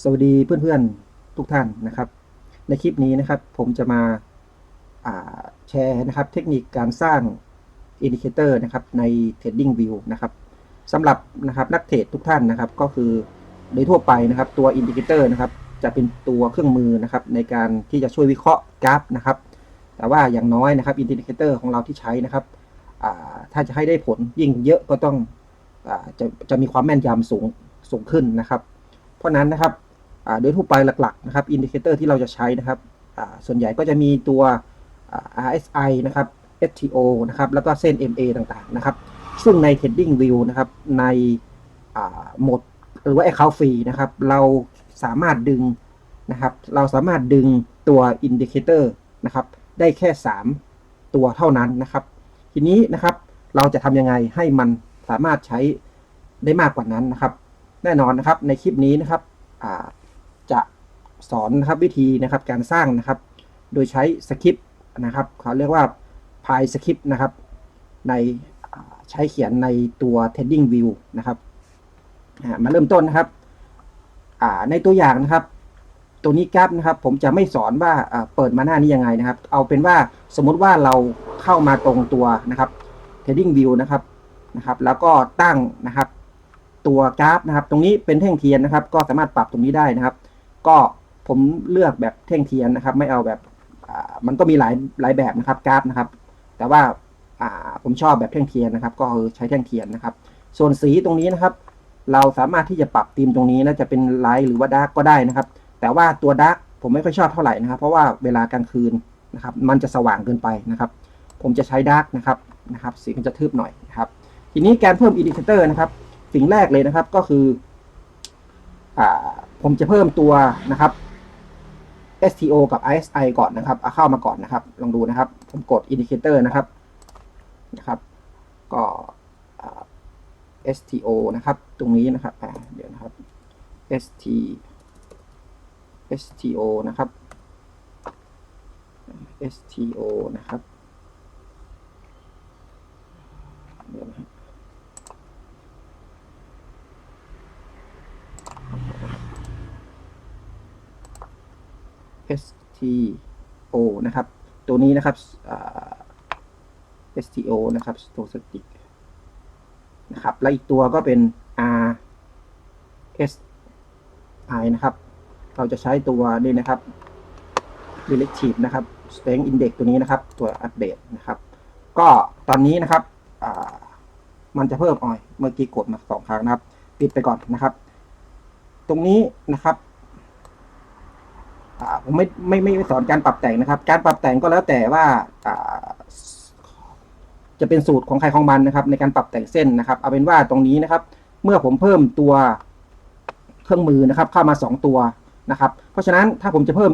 สวัสดีเพื่อนๆทุกท่านนะครับ ในคลิปนี้นะครับผมจะมาาแชร์นะครับเทคนิคการสร้างอินดิเคเตอร์นะครับใน Trading View นะครับสำหรับนะครับนักเทรดทุกท่านนะครับ ก็คือโดยทั่วไปนะครับตัวอินดิเคเตอร์นะครับจะเป็นตัวเครื่องมือนะครับในการที่จะช่วยวิเคราะห์กราฟนะครับ แต่ว่าอย่างน้อยนะครับอินดิเคเตอร์ของเราที่ใช้นะครับถ้าจะให้ได้ผลยิ่งเยอะก็ต้องอจะจะมีความแม่นยำสูงสูงขึ้นนะครับ ราะนั้นนะครับโดยทั่วไปหลักๆนะครับอินดิเคเตอร์ที่เราจะใช้นะครับส่วนใหญ่ก็จะมีตัว RSI นะครับ STO นะครับแล้วก็เส้น MA ต่างๆนะครับ ซึ่งใน Trading View นะครับในโหมดหรือว่า Account Free นะครับ เราสามารถดึงนะครับ เราสามารถดึงตัวอินดิเคเตอร์นะครับได้แค่ 3 ตัวเท่านั้นนะครับ ทีนี้นะครับเราจะทำยังไงให้มันสามารถใช้ได้มากกว่านั้นนะครับ แน่นอนนะครับในคลิปนี้นะครับจะสอนนะครับวิธีนะครับการสร้างนะครับ โดยใช้สคริปต์นะครับเขาเรียกว่าพายสคริปต์นะครับ ในใช้เขียนในตัว Trading View นะครับมาเริ่มต้นนะครับในตัวอย่างนะครับ ตัวนี้กราฟนะครับ ผมจะไม่สอนว่าอ่าเปิดมาหน้านี้ยังไงนะครับ เอาเป็นว่าสมมุติว่าเราเข้ามาตรงตัวนะครับ Trading View นะครับนะครับ แล้วก็ตั้งนะครับ ตัวกราฟนะครับ ตรงนี้เป็นแท่งเทียนนะครับ ก็สามารถปรับตรงนี้ได้นะครับ ก็ผมเลือกแบบแท่งเทียนนะครับ ไม่เอาแบบมันก็มีหลายหลายแบบนะครับกราฟนะครับ แต่ว่าอ่าผมชอบแบบแท่งเทียนนะครับ ก็คือใช้แท่งเทียนนะครับ ส่วนสีตรงนี้นะครับ เราสามารถที่จะปรับธีมตรงนี้นะจะเป็นไลท์หรือว่าดาร์กก็ได้นะครับ แต่ว่าตัวดาร์กผมไม่ค่อยชอบเท่าไหร่นะครับ เพราะว่าเวลากลางคืนนะครับ มันจะสว่างเกินไปนะครับ ผมจะใช้ดาร์กนะครับนะครับ สีมันจะทึบหน่อยนะครับ ทีนี้การเพิ่มอินดิเคเตอร์นะครับ สิ่งแรกเลยนะครับก็คืออ่าผมจะเพิ่มตัวนะครับ STO กับ ISI ก่อนนะครับเอาเข้ามาก่อนนะครับ ลองดูนะครับ ผมกด Indicator นะครับนะครับ ก็ STO นะครับ ตรงนี้นะครับเดี๋ยวนะครับ ST STO นะครับ STO นะครับเดี๋ยวนะครับ STO นะครับ ตัวนี้นะครับ STO นะครับ Stochastic นะครับ และอีกตัวก็เป็น RSI นะครับ เราจะใช้ตัวนี้นะครับ Relative นะครับ Strength Index ตัวนี้นะครับ ตัวอัปเดตนะครับ ก็ตอนนี้นะครับ มันจะเพิ่มออย เมื่อกี้กดมาสองครั้งนะครับ ปิดไปก่อนนะครับ ตรงนี้นะครับ ผมไม่ไม่ไม่ไม่สอนการปรับแต่งนะครับ การปรับแต่งก็แล้วแต่ว่าจะเป็นสูตรของใครของมันนะครับ ในการปรับแต่งเส้นนะครับ เอาเป็นว่าตรงนี้นะครับ เมื่อผมเพิ่มตัวเครื่องมือนะครับ เข้ามาสองตัวนะครับ เพราะฉะนั้นถ้าผมจะเพิ่ม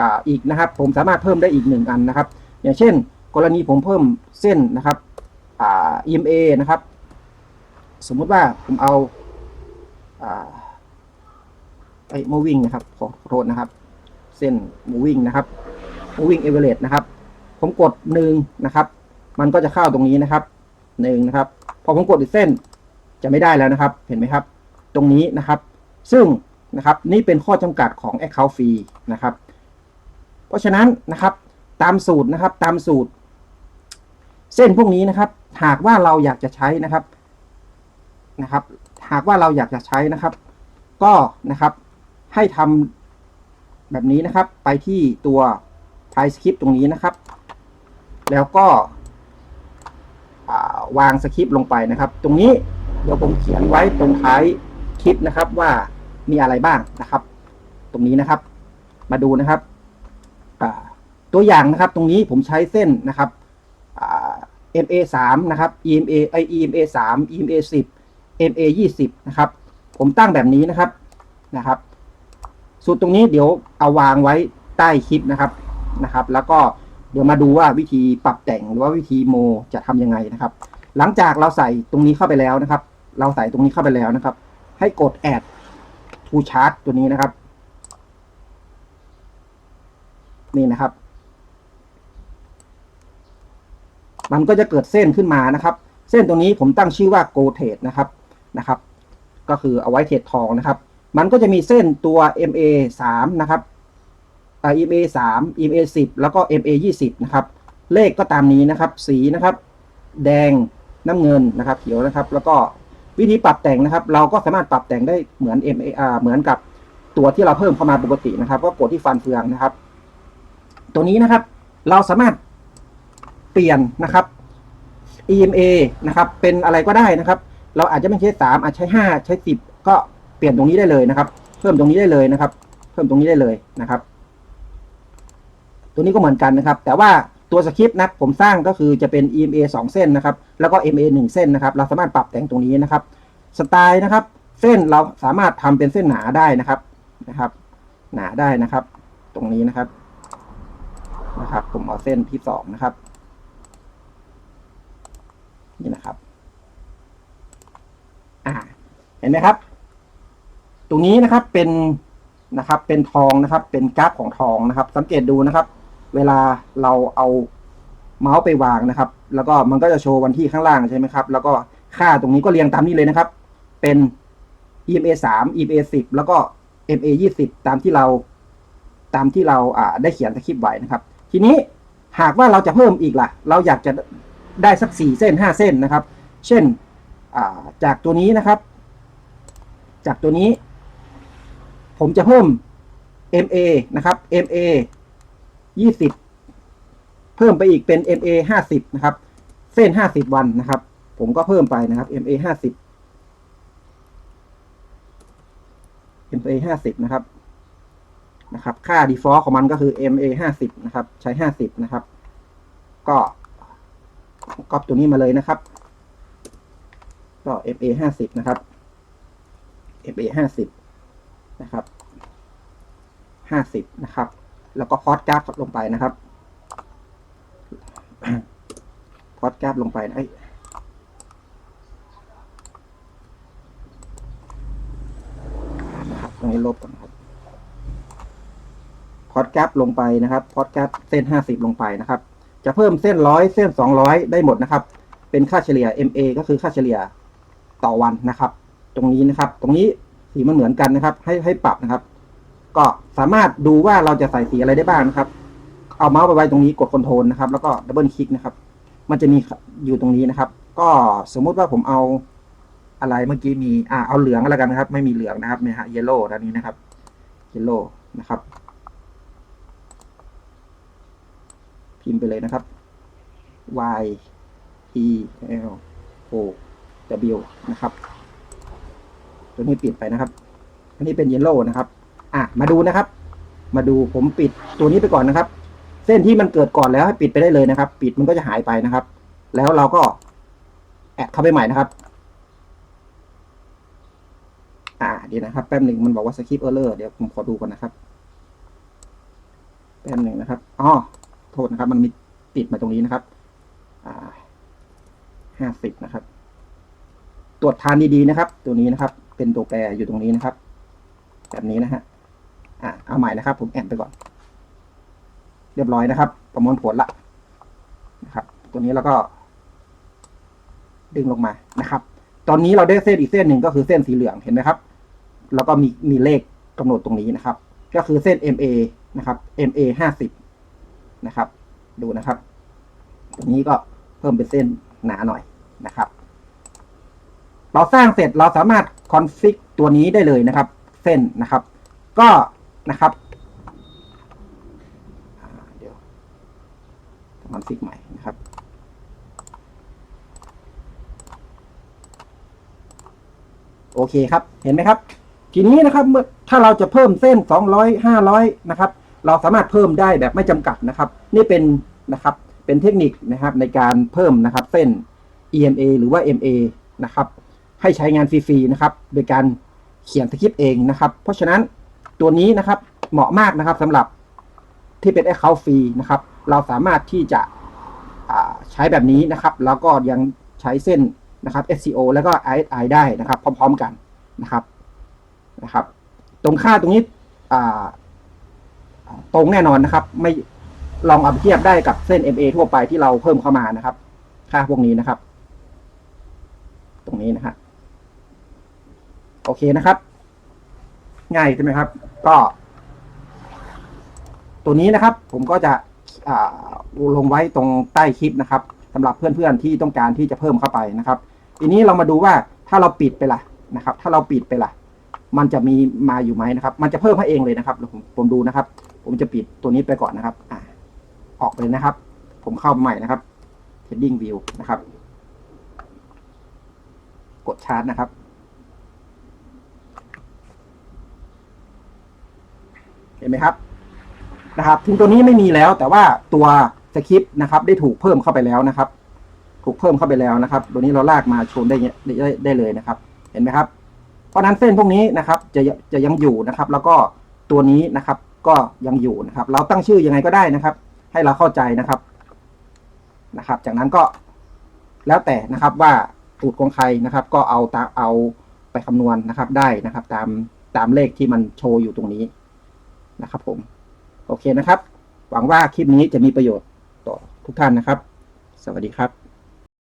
ออีกนะครับ ผมสามารถเพิ่มได้อีกหนึ่งอันนะครับ อย่างเช่น กรณีผมเพิ่มเส้นนะครับ EMA นะครับ สมมุติว่าผมเอาไอ้ moving นะครับขอขอโทษนะครับ เส้น moving นะครับ moving average นะครับ ผมกดหนึ่งนะครับ มันก็จะเข้าตรงนี้นะครับหนึ่งนะครับ พอผมกดอีกเส้นจะไม่ได้แล้วนะครับ เห็นไหมครับ ตรงนี้นะครับ ซึ่งนะครับนี่เป็นข้อจำกัดของ Account Free นะครับ เพราะฉะนั้นนะครับตามสูตรนะครับตามสูตร เส้นพวกนี้นะครับ หากว่าเราอยากจะใช้นะครับนะครับ หากว่าเราอยากจะใช้นะครับ ก็นะครับให้ทำ แบบนี้นะครับ ไปที่ตัว p y script ตรงนี้นะครับ แล้วก็วางสคริปต์ลงไปนะครับ ตรงนี้เดี๋ยวผมเขียนไว้ตรงท้ายคลิปนะครับว่ามีอะไรบ้างนะครับ ตรงนี้นะครับ มาดูนะครับตัวอย่างนะครับ ตรงนี้ผมใช้เส้นนะครับอ่า MA 3นะครับ EMA ไอ EMA 3 EMA 10 MA 20นะครับ ผมตั้งแบบนี้นะครับนะครับ สูตรตรงนี้เดี๋ยวเอาวางไว้ใต้คลิปนะครับนะครับ แล้วก็เดี๋ยวมาดูว่าวิธีปรับแต่งหรือว่าวิธีโมจะทำยังไงนะครับ หลังจากเราใส่ตรงนี้เข้าไปแล้วนะครับ เราใส่ตรงนี้เข้าไปแล้วนะครับ ให้กด add to chart ตัวนี้นะครับ นี่นะครับ มันก็จะเกิดเส้นขึ้นมานะครับ เส้นตรงนี้ผมตั้งชื่อว่า go trade นะครับนะครับ ก็คือเอาไว้เทรดทองนะครับ มันก็จะมีเส้นตัว MA 3นะครับอ่า MA 3 MA 10แล้วก็ MA 20นะครับ เลขก็ตามนี้นะครับ สีนะครับ แดงน้ำเงินนะครับ เขียวนะครับ แล้วก็วิธีปรับแต่งนะครับ เราก็สามารถปรับแต่งได้เหมือน MA อ่าเหมือนกับตัวที่เราเพิ่มเข้ามาปกตินะครับ ก็กดที่ฟันเฟืองนะครับ ตัวนี้นะครับ เราสามารถเปลี่ยนนะครับ EMA นะครับ เป็นอะไรก็ได้นะครับ เราอาจจะไม่ใช้สามอาจใช้ห้าใช้สิบก็ ปลี่ยนตรงนี้ได้เลยนะครับ เพิ่มตรงนี้ได้เลยนะครับ เพิ่มตรงนี้ได้เลยนะครับ ตัวนี้ก็เหมือนกันนะครับ แต่ว่าตัวสคริปต์นะผมสร้างก็คือจะเป็น EMA 2 เส้นนะครับ แล้วก็ MA 1 เส้นนะครับ เราสามารถปรับแต่งตรงนี้นะครับ สไตล์นะครับ เส้นเราสามารถทำเป็นเส้นหนาได้นะครับนะครับ หนาได้นะครับ ตรงนี้นะครับนะครับ ผมเอาเส้นที่สองนะครับ นี่นะครับ อ่า เห็นไหมครับ ตรงนี้นะครับเป็นนะครับเป็นทองนะครับ เป็นกราฟของทองนะครับ สังเกตดูนะครับ เวลาเราเอาเมาส์ไปวางนะครับ แล้วก็มันก็จะโชว์วันที่ข้างล่างใช่ไหมครับ แล้วก็ค่าตรงนี้ก็เรียงตามนี้เลยนะครับ เป็น EMA 3 EMA 10แล้วก็ MA 20ตามที่เราตามที่เราอ่าได้เขียนสคริปต์ไว้นะครับ ทีนี้หากว่าเราจะเพิ่มอีกล่ะ เราอยากจะได้สักสี่เส้นห้าเส้นนะครับ เช่นจากตัวนี้นะครับ จากตัวนี้ ผมจะเพิ่ม MA นะครับ MA 20 เพิ่มไปอีกเป็น MA 50นะครับ เส้น 50 วันนะครับ ผมก็เพิ่มไปนะครับ MA 50 MA 50นะครับนะครับ ค่า default ของมันก็คือ MA 50นะครับ ใช้ 50 นะครับ ก็ก๊อปตัวนี้มาเลยนะครับ ก็ MA 50นะครับ MA 50 นะครับ50นะครับ แล้วก็พอดกราฟลงไปนะครับพอดกราฟลงไปนะเอ้ยตรงนี้ลบก่อนครับพอดกราฟลงไปนะครับพอดกราฟเส้น50ลงไปนะครับ จะเพิ่มเส้นร้อยเส้น200ได้หมดนะครับ เป็นค่าเฉลี่ย MA ก็คือค่าเฉลี่ยต่อวันนะครับ ตรงนี้นะครับ ตรงนี้ สีมันเหมือนกันนะครับ ให้ให้ปรับนะครับ ก็สามารถดูว่าเราจะใส่สีอะไรได้บ้างนะครับ เอาเมาส์ไปไว้ตรงนี้กดคอนโทรลนะครับ แล้วก็ดับเบิลคลิกนะครับ มันจะมีอยู่ตรงนี้นะครับ ก็สมมุติว่าผมเอาอะไรเมื่อกี้มีอ่าเอาเหลืองแล้วกันนะครับ ไม่มีเหลืองนะครับเนี่ยฮะเยลโล่ด้านนี้นะครับเยลโล่นะครับ พิมพ์ไปเลยนะครับ y e l o w นะครับ ตัวนี้ปิดไปนะครับ อันนี้เป็นเยลโล่นะครับ อะมาดูนะครับ มาดูผมปิดตัวนี้ไปก่อนนะครับ เส้นที่มันเกิดก่อนแล้วให้ปิดไปได้เลยนะครับ ปิดมันก็จะหายไปนะครับ แล้วเราก็แอดเข้าไปใหม่นะครับ อ่าดีนะครับ แป๊บหนึ่งมันบอกว่าสคริปต์เออร์เลอร์เดี๋ยวผมขอดูก่อนนะครับแป๊บหนึ่งนะครับอ๋อโทษนะครับ มันมีติดมาตรงนี้นะครับ อ่าห้าสิบนะครับ ตรวจทานดีๆนะครับ ตัวนี้นะครับเป็นตัวแปรอยู่ตรงนี้นะครับ แบบนี้นะฮะอ่าเอาใหม่นะครับ ผมแอนไปก่อน เรียบร้อยนะครับ ประมวลผลละนะครับ ตัวนี้เราก็ ดึงลงมานะครับ ตอนนี้เราได้เส้นอีกเส้นหนึ่งก็คือเส้นสีเหลืองเห็นไหมครับ แล้วก็มีมีเลขกำหนดตรงนี้นะครับ ก็คือเส้น MA นะครับ MA ห้าสิบนะครับ ดูนะครับ ตรงนี้ก็เพิ่มเป็นเส้นหนาหน่อยนะครับ เราสร้างเสร็จเราสามารถคอนฟิกตัวนี้ได้เลยนะครับ เส้นนะครับ ก็นะครับเดี๋ยวคอนฟิกใหม่นะครับโอเคครับ เห็นไหมครับ ทีนี้นะครับเมื่อถ้าเราจะเพิ่มเส้น 200 500 นะครับ เราสามารถเพิ่มได้แบบไม่จำกัดนะครับ นี่เป็นนะครับเป็นเทคนิคนะครับในการเพิ่มนะครับเส้น EMA หรือว่า MA นะครับ ให้ใช้งานฟรีๆนะครับ โดยการเขียนสคริปต์เองนะครับ เพราะฉะนั้นตัวนี้นะครับเหมาะมากนะครับสำหรับที่เป็น Account ฟรีนะครับ เราสามารถที่จะใช้แบบนี้นะครับ แล้วก็ยังใช้เส้นนะครับ SEO แล้วก็ ISI ได้นะครับ พร้อม ๆกันนะครับนะครับ ตรงค่าตรงนี้ตรงแน่นอนนะครับ ไม่ลองเอาไปเทียบได้กับเส้น MA ทั่วไปที่เราเพิ่มเข้ามานะครับ ค่าพวกนี้นะครับ ตรงนี้นะฮะ โอเคนะครับ ง่ายใช่ไหมครับ ก็ ตัวนี้นะครับ ผมก็จะลงไว้ตรงใต้คลิปนะครับสำหรับเพื่อนๆที่ต้องการที่จะเพิ่มเข้าไปนะครับ ทีนี้เรามาดูว่าถ้าเราปิดไปล่ะนะครับ ถ้าเราปิดไปล่ะ มันจะมีมาอยู่ไหมนะครับ มันจะเพิ่มให้เองเลยนะครับเดี๋ยวผมผมดูนะครับ ผมจะปิดตัวนี้ไปก่อนนะครับอ่าออกเลยนะครับ ผมเข้าใหม่นะครับ heading view นะครับ กดชาร์จนะครับ เห็นไหมครับนะครับ ถึงตัวนี้ไม่มีแล้ว แต่ว่าตัวสคริปต์นะครับ ได้ถูกเพิ่มเข้าไปแล้วนะครับ ถูกเพิ่มเข้าไปแล้วนะครับ ตัวนี้เราลากมาโชว์ได้เนี่ยได้ได้ได้เลยนะครับ เห็นไหมครับ เพราะนั้นเส้นพวกนี้นะครับ จะจะยังอยู่นะครับ แล้วก็ตัวนี้นะครับ ก็ยังอยู่นะครับ เราตั้งชื่อยังไงก็ได้นะครับ ให้เราเข้าใจนะครับนะครับ จากนั้นก็แล้วแต่นะครับว่าสูตรของใครนะครับ ก็เอาตาเอาไปคำนวณนะครับได้นะครับ ตามตามเลขที่มันโชว์อยู่ตรงนี้ นะครับผม โอเคนะครับ หวังว่าคลิปนี้จะมีประโยชน์ต่อทุกท่านนะครับ สวัสดีครับ